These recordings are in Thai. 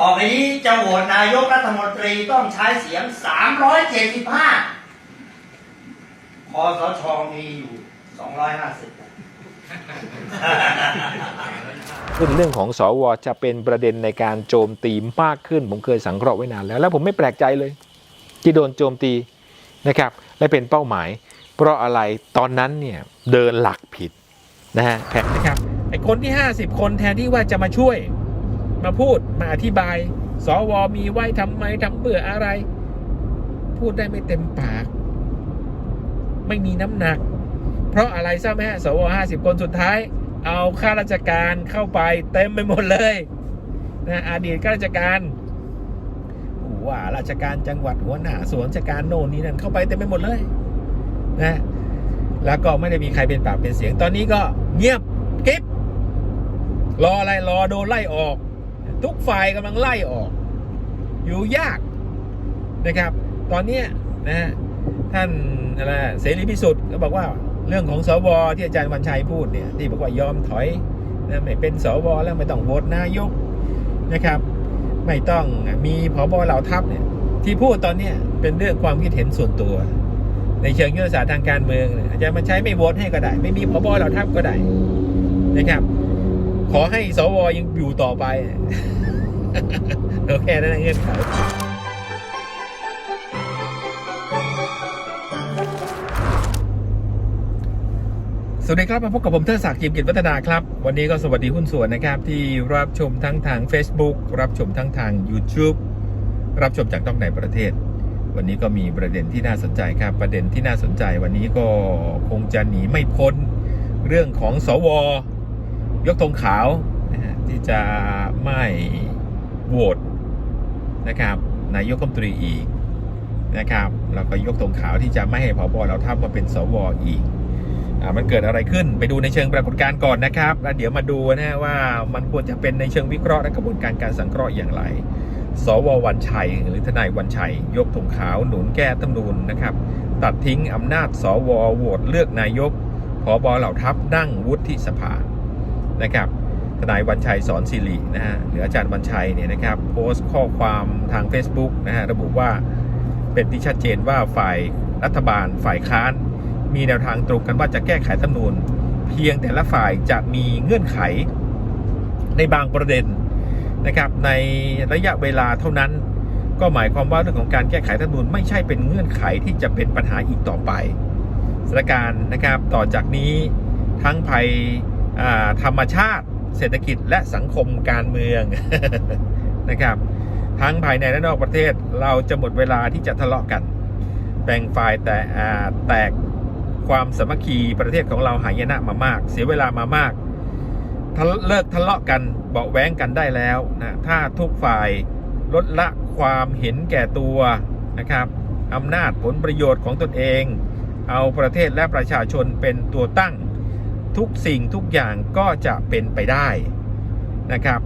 ต่อไปนี้จะโหวตนายกรัฐมนตรีต้องใช้เสียง 375คอสชมีอยู่ 250ขึ้นเรื่องของสวจะเป็นประเด็นในการโจมตีมากขึ้น ผมเคยสังเคราะห์ไว้นานแล้ว แล้วผมไม่แปลกใจเลย ที่โดนโจมตีนะครับ และเป็นเป้าหมาย เพราะอะไรตอนนั้นเนี่ยเดินหลักผิดนะฮะแผนนะครับไอ้คนที่ 50 คนแทนที่ว่าจะมาช่วย มาพูดมาอธิบาย สวมีไว้ทำไมทำเบื่ออะไร พูดได้ไม่เต็มปาก ไม่มีน้ำหนัก เพราะอะไรทราบไหมฮะสวห้าสิบคนสุดท้าย เอาข้าราชการเข้าไปเต็มไปหมดเลยนะอดีตข้าราชการว่าราชการจังหวัดหัวหน้าสวนราชการโน่นนี่นั่นเข้าไปเต็มไปหมดเลยนะแล้วก็ไม่ได้มีใครเป็นปากเป็นเสียงตอนนี้ก็เงียบกิ๊บรออะไรรอโดนไล่ออก ทุกฝ่ายกำลังไล่ออก อยู่ยากนะครับ ตอนนี้นะท่านอะไรเสรีพิสุทธิ์ก็บอกว่าเรื่องของสวที่อาจารย์วันชัยพูดเนี่ยที่บอกว่ายอมถอยนะไม่เป็นสวแล้วไม่ต้องโหวตนายกนะครับ ไม่ต้องมีผบเหล่าทัพเนี่ยที่พูดตอนนี้เป็นเรื่องความคิดเห็นส่วนตัว ในเชิงยุทธศาสตร์ทางการเมืองอาจารย์วันชัยไม่โหวตให้ก็ได้ ไม่มีผบเหล่าทัพก็ได้นะครับ ขอให้สวยังอยู่ต่อไปโอเคนั่นเงื่อนไขสวัสดีครับ มาพบกับผมเทิดศักดิ์จิมกิจวัฒนาครับ วันนี้ก็สวัสดีหุ้นส่วนนะครับ ที่รับชมทั้งทาง Facebook รับชมทั้งทาง YouTube รับชมจากต้องในประเทศ วันนี้ก็มีประเด็นที่น่าสนใจครับ ประเด็นที่น่าสนใจวันนี้ก็คงจะหนีไม่พ้นเรื่องของสว ยกธงขาวนะฮะที่จะไม่โหวตนะครับนายกรัฐมนตรีอีกนะครับแล้วก็ยกธงขาวที่จะไม่ให้ผบเราทัพมาเป็นสวอีกอมันเกิดอะไรขึ้นไปดูในเชิงปรากฏการณ์ก่อนนะครับ แล้วเดี๋ยวมาดูนะว่ามันควรจะเป็นในเชิงวิเคราะห์และกระบวนการการสังเคราะห์อย่างไร สววันชัย หรือทนายวันชัย ยกธงขาวหนุนแก้รัฐธรรมนูญนะครับ ตัดทิ้งอำนาจสวโหวตเลือกนายกผบเหล่าทัพนั่งวุฒิสภา นะครับทนายวันชัยสอนสิรินะฮะหรืออาจารย์วันชัยเนี่ยนะครับโพสต์ข้อความทาง Facebook นะฮะระบุว่าเป็นที่ชัดเจนว่าฝ่ายรัฐบาลฝ่ายค้าน มีแนวทางตรงกันว่าจะแก้ไขรัฐธรรมนูญ เพียงแต่ละฝ่ายจะมีเงื่อนไขในบางประเด็นนะครับในระยะเวลาเท่านั้นก็หมายความว่าเรื่องของการแก้ไขรัฐธรรมนูญไม่ใช่เป็นเงื่อนไขที่จะเป็นปัญหาอีกต่อไปสถานการณ์นะครับต่อจากนี้ทั้งภัย ธรรมชาติ เศรษฐกิจและสังคมการเมืองนะครับ ทั้งภายในและนอกประเทศเราจะหมดเวลาที่จะทะเลาะกัน แบ่งฝ่ายแต่แตกความสมัคคีประเทศของเราหายนะมามาก เสียเวลามามากเลิกทะเลาะกันเบาแว้งกันได้แล้วนะถ้าทุกฝ่ายลดละความเห็นแก่ตัวนะครับอำนาจผลประโยชน์ของตนเอง เอาประเทศและประชาชนเป็นตัวตั้ง ทุกสิ่งทุกอย่างก็จะเป็นไปได้นะครับ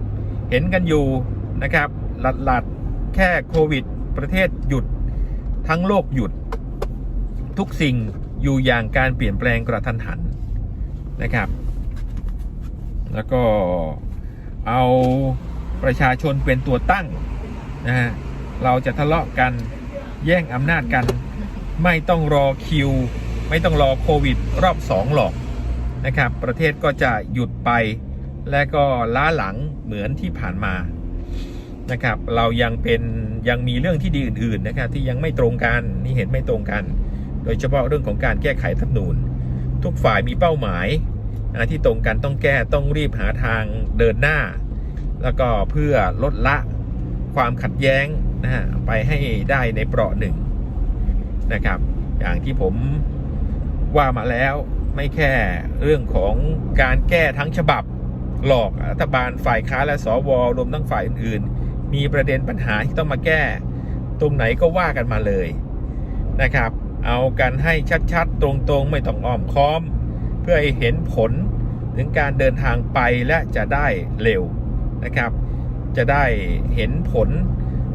เห็นกันอยู่นะครับหลัดหลัดๆ แค่โควิด ประเทศหยุด ทั้งโลกหยุด ทุกสิ่งอยู่อย่างการเปลี่ยนแปลงกระทันหันนะครับ แล้วก็เอาประชาชนเป็นตัวตั้งนะฮะเราจะทะเลาะกันแย่งอำนาจกัน ไม่ต้องรอคิว ไม่ต้องรอโควิด รอบสองหรอก นะครับ ประเทศก็จะหยุดไป และก็ล้าหลังเหมือนที่ผ่านมานะครับ เรายังเป็นยังมีเรื่องที่ดีอื่นๆนะครับที่ยังไม่ตรงกันนี่เห็นไม่ตรงกัน โดยเฉพาะเรื่องของการแก้ไขรัฐธรรมนูญทุกฝ่ายมีเป้าหมายนะที่ตรงกันต้องแก้ต้องรีบหาทางเดินหน้า แล้วก็เพื่อลดละความขัดแย้งนะฮะไปให้ได้ในเปราะหนึ่งนะครับ อย่างที่ผมว่ามาแล้ว ไม่แค่เรื่องของการแก้ทั้งฉบับหลอกรัฐบาลฝ่ายค้าและสวรวมทั้งฝ่ายอื่นๆ มีประเด็นปัญหาที่ต้องมาแก้ ตรงไหนก็ว่ากันมาเลยนะครับ เอากันให้ชัดๆ ตรงๆ ไม่ต้องอ้อมค้อม เพื่อให้เห็นผลถึงการเดินทางไปและจะได้เร็วนะครับ จะได้เห็นผล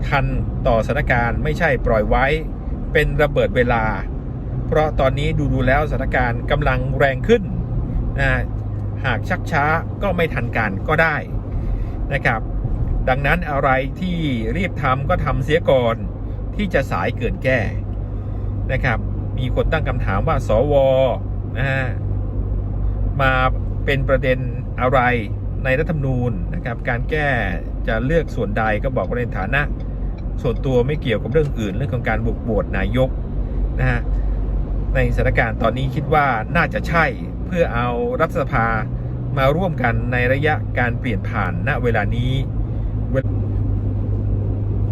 ทันต่อสถานการณ์ไม่ใช่ปล่อยไว้ เป็นระเบิดเวลา เพราะตอนนี้ดูดูแล้วสถานการณ์กำลังแรงขึ้นนะหากชักช้าก็ไม่ทันการก็ได้นะครับ ดังนั้นอะไรที่รีบทำก็ทำเสียก่อนที่จะสายเกินแก้นะครับ มีคนตั้งคำถามว่าสวนะฮะมาเป็นประเด็นอะไรในรัฐธรรมนูญนะครับ การแก้จะเลือกส่วนใดก็บอกว่าในฐานะ ส่วนตัวไม่เกี่ยวกับเรื่องอื่น เรื่องของการบุกโหวตนายกนะฮะ ในสถานการณ์ตอนนี้คิดว่าน่าจะใช่เพื่อเอารัฐสภามาร่วมกันในระยะการเปลี่ยนผ่านณเวลานี้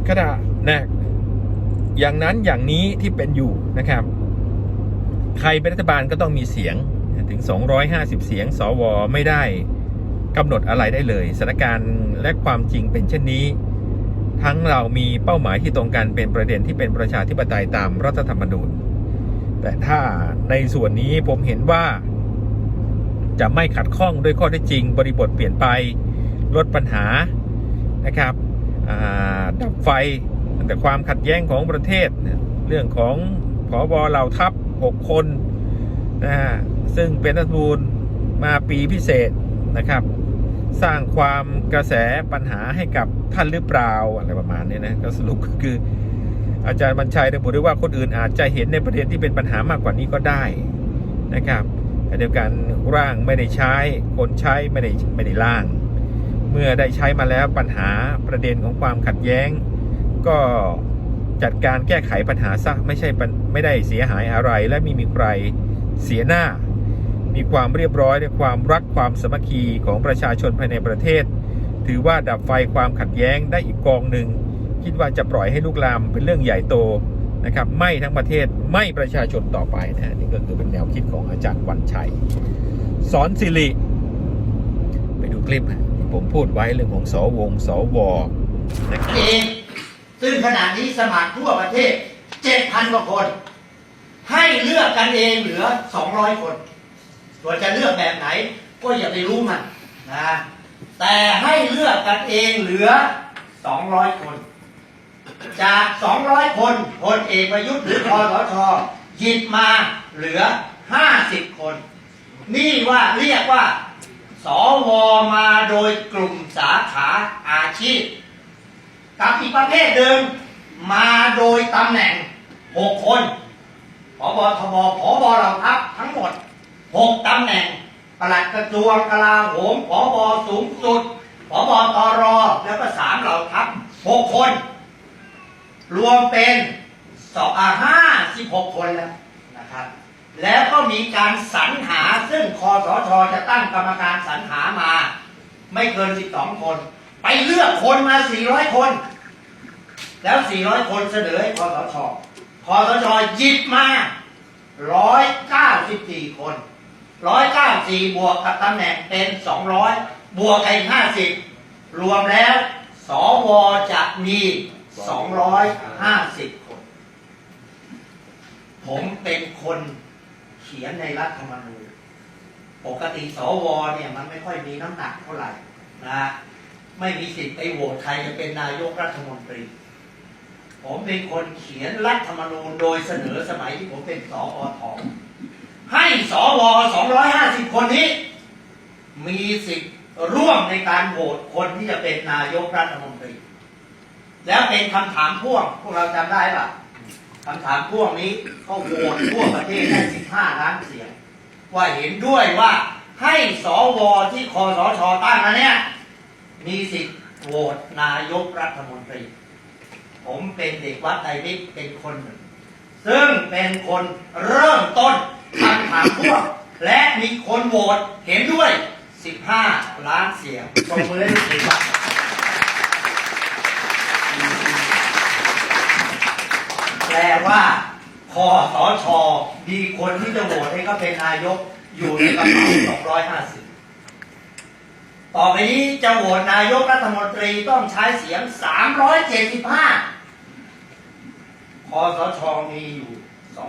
ขณะนะอย่างนั้นอย่างนี้ที่เป็นอยู่นะครับ ใครเป็นรัฐบาลก็ต้องมีเสียงถึง 250 เสียง สว ไม่ได้กำหนดอะไรได้เลยสถานการณ์และความจริงเป็นเช่นนี้ ทั้งเรามีเป้าหมายที่ตรงกันเป็นประเด็นที่เป็นประชาธิปไตยตามรัฐธรรมนูญ แต่ถ้าในส่วนนี้ผมเห็นว่า จะไม่ขัดข้องด้วยข้อเท็จจริง บริบทเปลี่ยนไปลดปัญหานะครับดับไฟแต่ความขัดแย้งของประเทศ เรื่องของผอบอเหล่าทัพ 6 คนนะฮะซึ่งเป็นรัฐมนูญมาปีพิเศษนะครับ สร้างความกระแสปัญหาให้กับท่านหรือเปล่าอะไรประมาณนี้นะก็สรุปก็คือ อาจารย์บัญชัยระบุด้วยว่าคนอื่นอาจจะเห็นในประเด็นที่เป็นปัญหามากกว่านี้ก็ได้นะครับแต่เดียวกันร่างไม่ได้ใช้คนใช้ไม่ได้ไม่ได้ร่าง เมื่อได้ใช้มาแล้วปัญหาประเด็นของความขัดแย้ง ก็จัดการแก้ไขปัญหาซะไม่ใช่ปัญไม่ได้เสียหายอะไร และไมีมีใครเสียหน้า มีความเรียบร้อยในความรักความสมัคคีของประชาชนภายในประเทศ ถือว่าดับไฟความขัดแย้งได้อีกกองหนึ่ง คิดว่าจะปล่อยให้ลุกลามเป็นเรื่องใหญ่โตนะครับ ไม่ทั้งประเทศไม่ประชาชนต่อไปนะนี่ก็คือเป็นแนวคิดของอาจารย์วันชัย สอนสิริ ไปดูคลิปฮะที่ผมพูดไว้เรื่องของสวงสวนะครับเองซึ่งขณะนี้สมัครทั่วประเทศ7,000กว่าคน ให้เลือกกันเองเหลือ200คนส่วนจะเลือกแบบไหน ก็อย่าไปรู้มันนะแต่ให้เลือกกันเองเหลือ200คน จาก 200 คนพลเอกประยุทธ์หรือคอสชหยิบมาเหลือ 50 คน นี่ว่าเรียกว่า สวมาโดยกลุ่มสาขาอาชีพ กับอีกประเภทหนึ่งมาโดยตำแหน่ง 6 คนผบทบผบเหล่าทัพทั้งหมด 6ตำแหน่งปลัดกระทรวงกลาโหมผบสูงสุดผบตรแล้วก็สามเหล่าทัพ 6 คน รวมเป็นสองอ่าห้าสิบหกคนแล้วนะครับ แล้วก็มีการสรรหาซึ่งคอสชจะตั้งกรรมการสรรหามา ไม่เกิน12คน ไปเลือกคนมา400คน แล้ว400คนเสนอให้คอสชคอสชหยิบมา194คน194บวกกับตำแหน่งเป็น200บวกกับอีก50รวมแล้วสวจะมี 250คน ผมเป็นคนเขียนในรัฐธรรมนูญ ปกติสวเนี่ยมันไม่ค่อยมีน้ำหนักเท่าไหร่นะ ไม่มีสิทธิ์ไปโหวตใครจะเป็นนายกรัฐมนตรี ผมเป็นคนเขียนรัฐธรรมนูญโดยเสนอสมัยที่ผมเป็นสอทอให้สว250คนนี้ มีสิทธิ์ร่วมในการโหวตคนที่จะเป็นนายกรัฐมนตรี แล้วเป็นคำถามพ่วงพวกเราจำได้ปะคำถามพ่วงนี้เขาโหวตทั่วประเทศได้15ล้านเสียง ว่าเห็นด้วยว่าให้สวที่คอสชตั้งนะเนี่ยมีสิทธิ์โหวตนายกรัฐมนตรี ผมเป็นเด็กวัดไตรมิตรเป็นคนหนึ่ง ซึ่งเป็นคนเริ่มต้นคำถามพ่วงและมีคนโหวตเห็นด้วย 15 ล้านเสียงตรงมือให้ทุกทีครับ แปลว่าคอสชมีคนที่จะโหวตให้เขาเป็นนายกอยู่ในกระเป๋า250ต่อไปนี้จะโหวตนายกรัฐมนตรีต้องใช้เสียง375คอสชมีอยู่250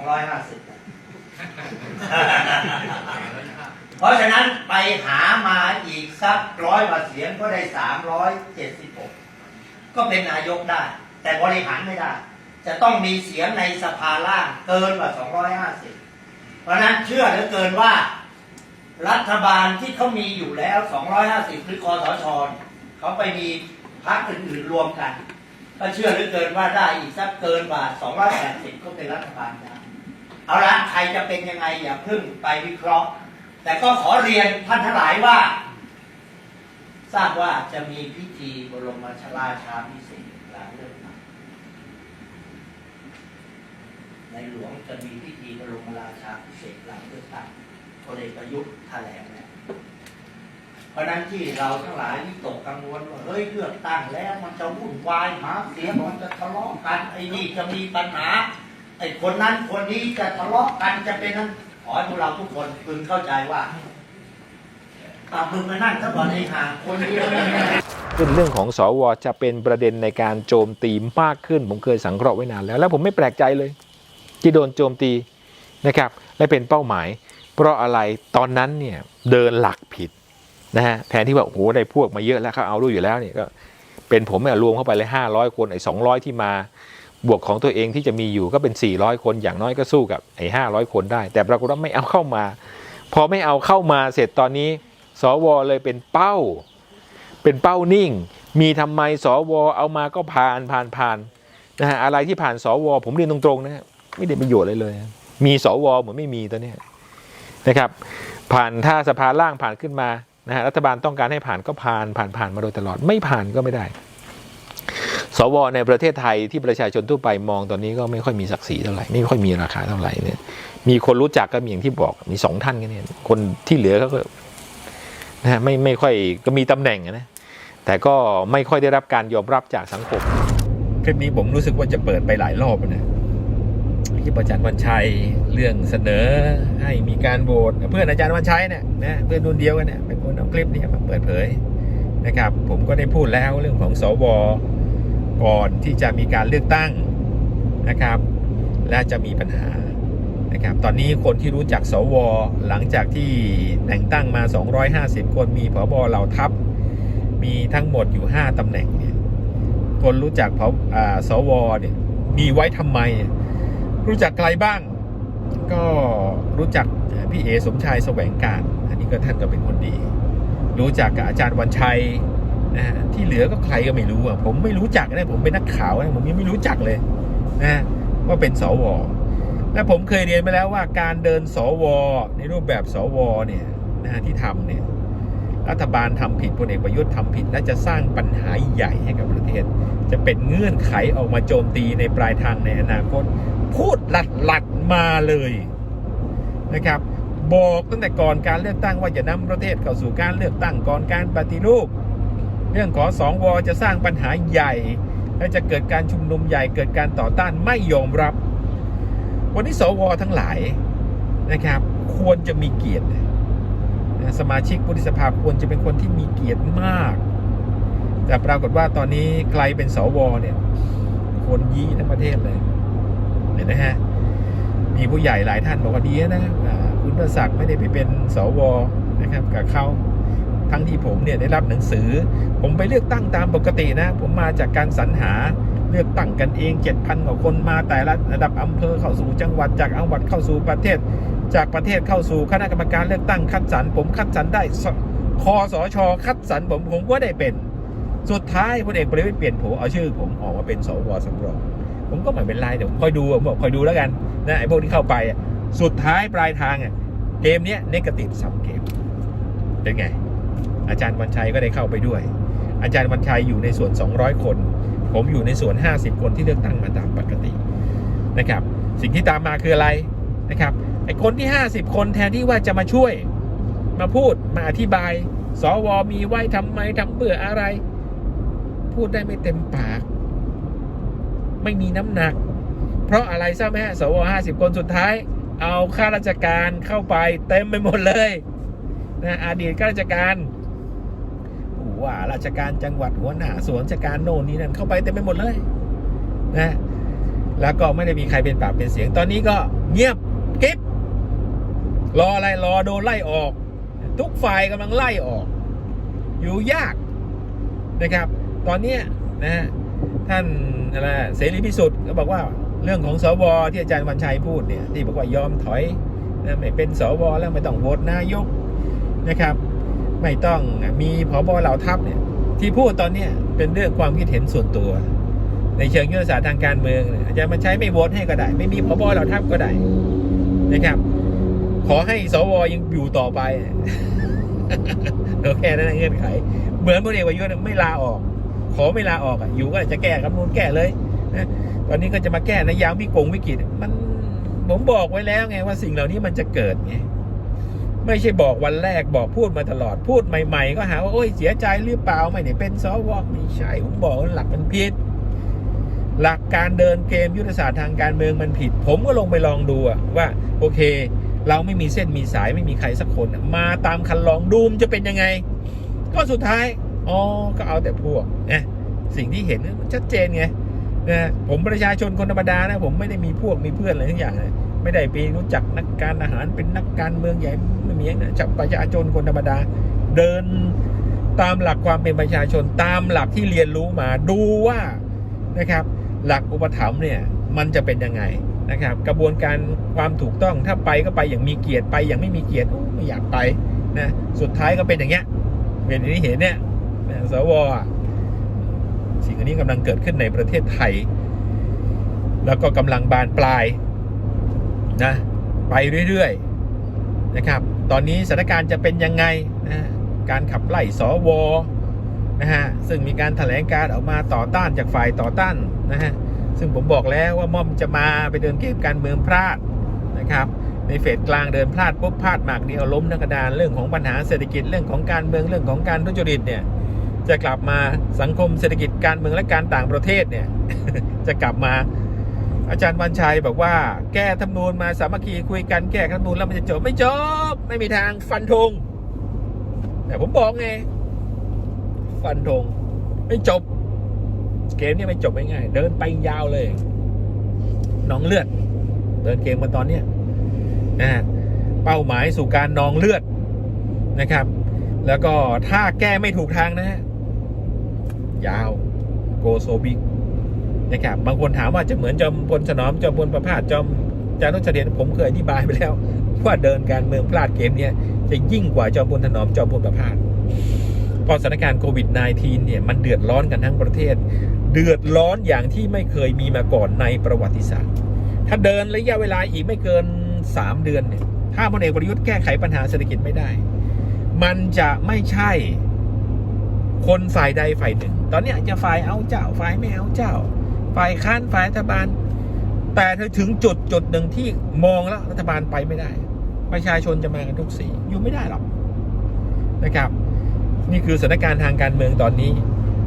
เพราะฉะนั้นไปหามาอีกสักร้อยกว่าเสียงก็ได้376ก็เป็นนายกได้ แต่บริหารไม่ได้ จะต้องมีเสียงในสภาล่างเกินกว่า 250 เพราะนั้นเชื่อเหลือเกินว่า รัฐบาลที่เขามีอยู่แล้ว 250 หรือคอสชเนี่ยเขาไปมีพรรคอื่นๆรวมกันก็เชื่อเหลือเกินว่าได้อีกสักเกินกว่า 280 ก็เป็นรัฐบาลได้เอาละใครจะเป็นยังไงอย่าเพิ่งไปวิเคราะห์ แต่ก็ขอเรียนท่านทั้งหลายว่า ทราบว่าจะมีพิธีบรมราชาพิเศษกหลังเลือกตั้ง ในหลวงจะมีพิธีบรมราชาพิเศษหลังเลือกตั้งพลเอกประยุทธ์แถลงแล้วเพราะนั้นที่เราทั้งหลายวิตกกังวลว่าเฮ้ยเลือกตั้งแล้วมันจะวุ่นวายหาเสียงมันจะทะเลาะกันไอ้นี่จะมีปัญหาไอ้คนนั้นคนนี้จะทะเลาะกันจะเป็นนั้นขอให้พวกเราทุกคนพึงเข้าใจว่าตามึงมานั่งซะก่อนไอ้ห่าคนเดียวเนี่ยขึ้นเรื่องของสวจะเป็นประเด็นในการโจมตีมากขึ้น ผมเคยสังเคราะห์ไว้นานแล้ว แล้วผมไม่แปลกใจเลย ที่โดนโจมตีนะครับและเป็นเป้าหมาย เพราะอะไรตอนนั้นเนี่ยเดินหลักผิดนะฮะแทนที่ว่าโอ้โหได้พวกมาเยอะแล้วเขาเอาด้อยู่แล้วเนี่ยก็เป็นผมเนี่ยรวมเข้าไปเลย500คนไอ้200ที่มาบวกของตัวเองที่จะมีอยู่ก็เป็น 400 คนอย่างน้อยก็สู้กับไอ้500 คนได้ แต่ปรากฏว่าไม่เอาเข้ามา พอไม่เอาเข้ามาเสร็จตอนนี้ สวเลยเป็นเป้า เป็นเป้านิ่ง มีทำไมสวเอามาก็ผ่านผ่านผ่านนะฮะอะไรที่ผ่านสวผมเรียนตรงๆนะฮะ ไม่ได้ประโยชน์เลยเลย มีสวเหมือนไม่มีตอนนี้นะครับ ผ่านถ้าสภาล่างผ่านขึ้นมานะฮะรัฐบาลต้องการให้ผ่านก็ผ่านผ่านผ่านมาโดยตลอด ไม่ผ่านก็ไม่ได้ สวในประเทศไทยที่ประชาชนทั่วไปมองตอนนี้ก็ไม่ค่อยมีศักดิ์ศรีเท่าไหร่ไม่ค่อยมีราคาเท่าไหร่เนี่ย มีคนรู้จักก็มีอย่างที่บอกมีสองท่านกันเนี่ยคนที่เหลือเขาก็นะฮะไม่ไม่ค่อยก็มีตำแหน่งนะแต่ก็ไม่ค่อยได้รับการยอมรับจากสังคมคลิปนี้ผมรู้สึกว่าจะเปิดไปหลายรอบแล้วนะ คลิปอาจารย์วันชัยเรื่องเสนอให้มีการโหวตเพื่อนอาจารย์วันชัยเนี่ยนะเพื่อนรุ่นเดียวกันเนี่ยเป็นคนเอาคลิปนี้มาเปิดเผยนะครับ ผมก็ได้พูดแล้วเรื่องของสวก่อนที่จะมีการเลือกตั้งนะครับ และจะมีปัญหานะครับ ตอนนี้คนที่รู้จักสวหลังจากที่แต่งตั้งมา 250 คนมีผบเหล่าทัพ มีทั้งหมดอยู่ 5ตำแหน่งเนี่ยคนรู้จักพอสวเนี่ยมีไว้ทำไม รู้จักใครบ้าง ก็รู้จักพี่เอสมชายแสวงการ อันนี้ก็ท่านก็เป็นคนดี รู้จักกับอาจารย์วันชัยนะที่เหลือก็ใครก็ไม่รู้อะผมไม่รู้จักนะผมเป็นนักข่าวนะผมยังไม่รู้จักเลยนะว่าเป็นสวและผมเคยเรียนไปแล้วว่าการเดินสวในรูปแบบสวเนี่ยนะที่ทำเนี่ย รัฐบาลทำผิดพลเอกประยุทธ์ทำผิด และจะสร้างปัญหาใหญ่ให้กับประเทศ จะเป็นเงื่อนไขออกมาโจมตีในปลายทางในอนาคต พูดหลัดหลัดมาเลยนะครับ บอกตั้งแต่ก่อนการเลือกตั้งว่าจะนำประเทศเข้าสู่การเลือกตั้งก่อนการปฏิรูป เรื่องของสองวจะสร้างปัญหาใหญ่ และจะเกิดการชุมนุมใหญ่เกิดการต่อต้านไม่ยอมรับ วันนี้สวทั้งหลายนะครับ ควรจะมีเกียรติ สมาชิกวุฒิสภาควรจะเป็นคนที่มีเกียรติมาก แต่ปรากฏว่าตอนนี้ใครเป็นสวเนี่ย คนยี้ทั้งประเทศเลยเห็นนะฮะมีผู้ใหญ่หลายท่านบอกว่าดีนะคุณประศักดิ์ไม่ได้ไปเป็นสวนะครับกับเขาทั้งที่ผมเนี่ยได้รับหนังสือ ผมไปเลือกตั้งตามปกตินะ ผมมาจากการสรรหาเลือกตั้งกันเอง 7,000 กว่าคนมาแต่ละระดับอำเภอเข้าสู่จังหวัดจากจังหวัดเข้าสู่ประเทศ จากประเทศเข้าสู่คณะกรรมการเลือกตั้งคัดสรรผมคัดสรรได้คอสชคัดสรรผมผมก็ได้เป็น สุดท้ายพลเอกประวิตรเปลี่ยนโผเอาชื่อ ผมออกมาเป็นสวสำรองผมก็ไม่เป็นไรเดี๋ยวคอยดูผมบอกคอยดูแล้วกันนะไอ้พวกที่เข้าไปสุดท้ายปลายทางอะเกมเนี้ยเนกาทีฟสามเกมเป็นไง อาจารย์วันชัยก็ได้เข้าไปด้วย อาจารย์วันชัยอยู่ในส่วน 200 คน ผมอยู่ในส่วน 50 คนที่เลือกตั้งมาตามปกตินะครับ สิ่งที่ตามมาคืออะไรนะครับ ไอ้คนที่ 50 คนแทนที่ว่าจะมาช่วย มาพูดมาอธิบาย สวมีไว้ทำไมทำเบื่ออะไร พูดได้ไม่เต็มปาก ไม่มีน้ำหนัก เพราะอะไรทราบไหมฮะสว50 คนสุดท้าย เอาข้าราชการเข้าไปเต็มไปหมดเลยนะอดีตข้าราชการผู้ว่าราชการจังหวัดหัวหน้าสวนราชการโน่นนี่นั่นเข้าไปเต็มไปหมดเลย นะ แล้วก็ไม่ได้มีใครเป็นปากเป็นเสียงตอนนี้ก็ รออะไรรอโดนไล่ออก ทุกฝ่ายกำลังไล่ออก อยู่ยากนะครับ ตอนเนี้นะท่านอะไรเสรีพิสุทธิ์ก็บอกว่าเรื่องของสวที่อาจารย์วันชัยพูดเนี่ยที่บอกว่ายอมถอยนะไม่เป็นสวแล้วไม่ต้องโหวตนายกนะครับ ไม่ต้องมีผบเหล่าทัพเนี่ยที่พูดตอนเนี้เป็นเรื่องความคิดเห็นส่วนตัว ในเชิงยุทธศาสตร์ทางการเมืองเนี่ยอาจจะมาใช้ไม่โหวตให้ก็ได้ ไม่มีพบเหล่าทัพก็ได้นะครับ ขอให้สวยังอยู่ต่อไปเราแค่นั้นเงื่อนไข เหมือนพลเอกประยุทธ์ไม่ลาออก ขอไม่ลาออกอะอยู่ก็จะแก้คำนูนแก้เลยนะตอนนี้ก็จะมาแก้ในยามวิกงวิกฤตมันผมบอกไว้แล้วไงว่าสิ่งเหล่านี้มันจะเกิดไงไม่ใช่บอกวันแรกบอกพูดมาตลอดพูดใหม่ๆ ก็หาว่าโอ้ยเสียใจหรือเปล่าไม่ได้เป็นสวไม่ใช่ผมบอกหลักมันผิด หลักการเดินเกมยุทธศาสตร์ทางการเมืองมันผิด ผมก็ลงไปลองดูว่าโอเค เราไม่มีเส้นมีสายไม่มีใครสักคนมาตามคันลองดูมจะเป็นยังไง ก็สุดท้ายอ๋อก็เอาแต่พวกนะสิ่งที่เห็นมันชัดเจนไงนะผมประชาชนคนธรรมดานะผมไม่ได้มีพวกมีเพื่อนอะไรทั้งอย่างนะไม่ได้ไปรู้จักนักการอาหารเป็นนักการเมืองใหญ่ไม่มีนะจับประชาชนคนธรรมดา เดินตามหลักความเป็นประชาชนตามหลักที่เรียนรู้มาดูว่านะครับ หลักอุปถัมภ์เนี่ยมันจะเป็นยังไง นะครับ กระบวนการความถูกต้องถ้าไปก็ไปอย่างมีเกียรติไปอย่างไม่มีเกียรติไม่อยากไปนะสุดท้ายก็เป็นอย่างเงี้ยเป็นที่เห็นเนี่ยสวอสิ่งอันนี้กำลังเกิดขึ้นในประเทศไทย แล้วก็กำลังบานปลายนะไปเรื่อยๆนะครับ ตอนนี้สถานการณ์จะเป็นยังไงนะการขับไล่สวนะฮะซึ่งมีการแถลงการออกมาต่อต้านจากฝ่ายต่อต้านนะฮะ ซึ่งผมบอกแล้วว่าม่อมจะมาไปเดินเกมการเมืองพลาดนะครับ ในเฟสกลางเดินพลาดปุ๊บพลาดหมากเดียวล้มนักกระดานเรื่องของปัญหาเศรษฐกิจเรื่องของการเมืองเรื่องของการทุจริตเนี่ยจะกลับมาสังคมเศรษฐกิจการเมืองและการต่างประเทศเนี่ยจะกลับมาอาจารย์วันชัยบอกว่า แก้ธรรมนูญมาสามัคคีคุยกันแก้ธรรมนูญแล้วมันจะจบไม่จบไม่มีทางฟันธงแต่ผมบอกไงฟันธงไม่จบ เกมนี้ไม่จบง่ายๆเดินไปยาวเลยนองเลือด เดินเกมมาตอนเนี้ยนะฮะเป้าหมายสู่การนองเลือดนะครับ แล้วก็ถ้าแก้ไม่ถูกทางนะฮะยาวโกโซบิกนะครับ บางคนถามว่าจะเหมือนจอมพลสนอมจอมพลประภาสจอมจารุชเดียนผมเคยอธิบายไปแล้ว ว่าเดินการเมืองพลาดเกมเนี้ยจะยิ่งกว่าจอมพลถนอมจอมพลประภาสพราะสถานการณ์โควิด -19 เนี่ยมันเดือดร้อนกันทั้งประเทศ เดือดร้อนอย่างที่ไม่เคยมีมาก่อนในประวัติศาสตร์ ถ้าเดินระยะเวลาอีกไม่เกิน 3 เดือนเนี่ย ถ้าพลเอกประยุทธ์แก้ไขปัญหาเศรษฐกิจไม่ได้ มันจะไม่ใช่คนฝ่ายใดฝ่ายหนึ่ง ตอนนี้จะฝ่ายเอาเจ้า ฝ่ายไม่เอาเจ้า ฝ่ายค้านฝ่ายรัฐบาล แต่ถ้าถึงจุดจุดหนึ่งที่มองแล้วรัฐบาลไปไม่ได้ ประชาชนจะมากันทุกสีอยู่ไม่ได้หรอกนะครับ นี่คือสถานการณ์ทางการเมืองตอนนี้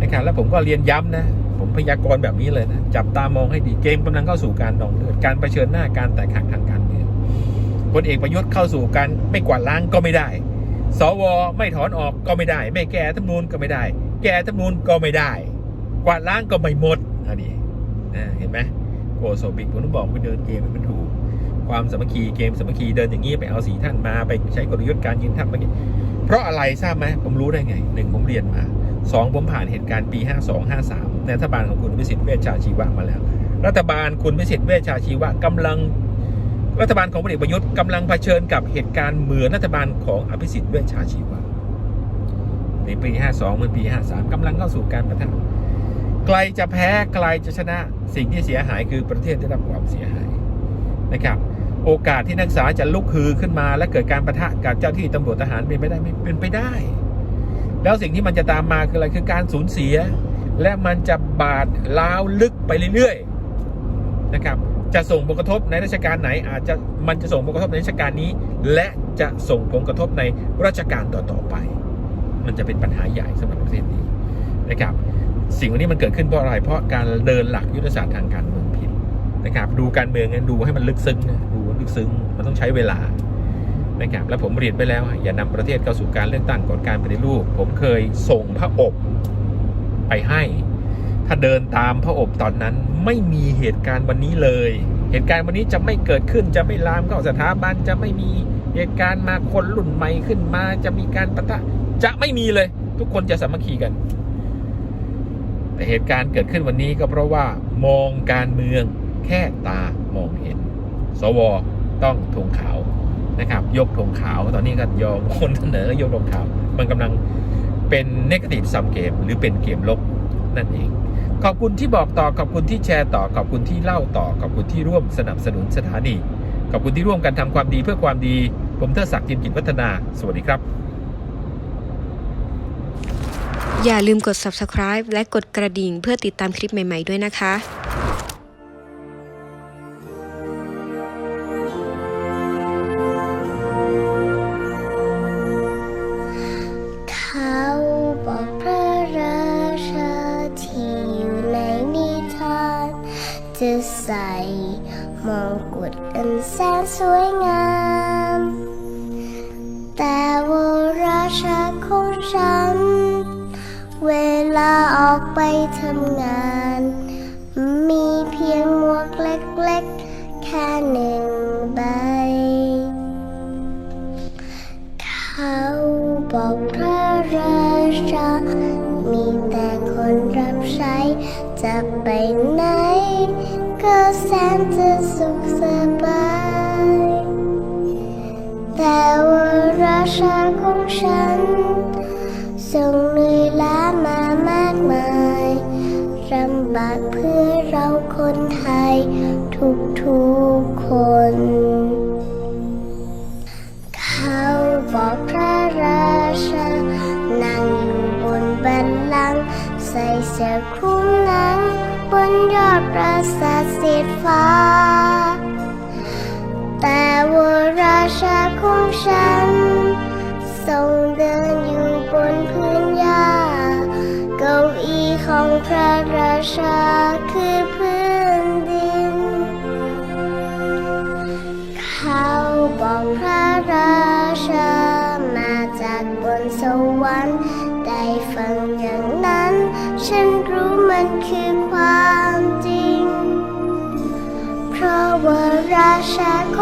นะครับ แล้วผมก็เรียนย้ำนะ ผมพยากรณ์แบบนี้เลยนะ จับตามองให้ดีเกมกำลังเข้าสู่การนองเลือดการรเผชิญหน้าการแตกหักทางการเมืองพลเอกประยุทธ์เข้าสู่การไม่กวาดล้างก็ไม่ได้ สวไม่ถอนออกก็ไม่ได้ ไม่แก้ธรรมนูญก็ไม่ได้ แก้ธรรมนูญก็ไม่ได้ กวาดล้างก็ไม่หมดอันนี้นะเห็นไหมโกโซบิกผมต้องบอกไปเดินเกมมันถูกความสามัคคีเกมสามัคคีเดินอย่างนี้ไปเอาสีท่านมาไปใช้กลยุทธ์การยืนทัพเมื่อกี้เพราะอะไรทราบไหมผมรู้ได้ไงหนึ่งผมเรียนมาสองผมผ่านเหตุการณ์ปี 52 53 ในรัฐบาลของคุณวิสิทธิ์เวชชาชีวะมาแล้ว รัฐบาลคุณวิสิทธิ์เวชชาชีวะกำลังรัฐบาลของพลเอกประยุทธ์กำลังเผชิญกับเหตุการณ์เหมือนรัฐบาลของอภิสิทธิ์เวชชาชีวะในปี 52เมื่อปี 53กำลังเข้าสู่การประทะไกลจะแพ้ไกลจะชนะสิ่งที่เสียหายคือประเทศได้รับความเสียหายนะครับ โอกาสที่นักศึกษาจะลุกฮือขึ้นมา และเกิดการประทะกับเจ้าที่ตำรวจทหารเป็นไปได้ไหม่เป็นไปได้ แล้วสิ่งที่มันจะตามมาคืออะไรคือการสูญเสีย และมันจะบาดล้าวลึกไปเรื่อยๆนะครับ จะส่งผลกระทบในราชการไหนอาจจะมันจะส่งผลกระทบในราชการนี้ และจะส่งผลกระทบในราชการต่อๆไป มันจะเป็นปัญหาใหญ่สำหรับประเทศนี้นะครับ สิ่งวันนี้มันเกิดขึ้นเพราะอะไรเพราะการเดินหลักยุทธศาสตร์ทางการเมืองผิดนะครับ ดูการเมืองนั้นดูให้มันลึกซึ้งนะดูลึกซึ้งมันต้องใช้เวลานะครับและผมเรียนไปแล้ว อย่านำประเทศเข้าสู่การเลือกตั้งก่อนการปฏิรูป ผมเคยส่งพระอบ ไปให้ ถ้าเดินตามพระอบตอนนั้นไม่มีเหตุการณ์วันนี้เลย เหตุการณ์วันนี้จะไม่เกิดขึ้นจะไม่ลามเข้าสถาบันจะไม่มีเหตุการณ์มาคนรุ่นใหม่ขึ้นมาจะมีการปะทะจะไม่มีเลย ทุกคนจะสามัคคีกัน แต่เหตุการณ์เกิดขึ้นวันนี้ก็เพราะว่ามองการเมืองแค่ตามองเห็น สวต้องธงขาวนะครับ ยกธงขาวตอนนี้ก็ยอมคนเสนอยกธงขาว มันกำลัง เป็น negative sum game หรือเป็นเกมลบนั่นเอง ขอบคุณที่บอกต่อ ขอบคุณที่แชร์ต่อ ขอบคุณที่เล่าต่อ ขอบคุณที่ร่วมสนับสนุนสถานี ขอบคุณที่ร่วมกันทำความดีเพื่อความดี ผมเทอศักดิ์จิมกิจวัฒนา สวัสดีครับ อย่าลืมกด subscribe และกดกระดิ่งเพื่อติดตามคลิปใหม่ ๆ ด้วยนะคะ เล็กๆ แค่หนึ่งใบ เขาบอกพระราชา มีแต่คนรับใช้ จะไปไหน ก็แสนจะสุขสบาย แต่ว่าราชาของฉันทรง คนเขาบอกพระราชา นั่งอยู่บนบันลัง ใส่เสื้อคลุมหนัง บนยอดปราสาทสีฟ้า แต่ว่าราชาของฉัน ทรงเดินอยู่บนพื้นหญ้า เก้าอี้ของพระราชา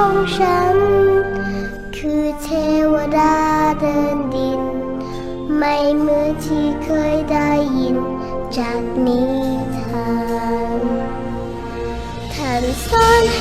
ของฉัน คือเทวดาเดินดิน ไม่เหมือนที่เคยได้ยิน จากนิทานท่านสอนใ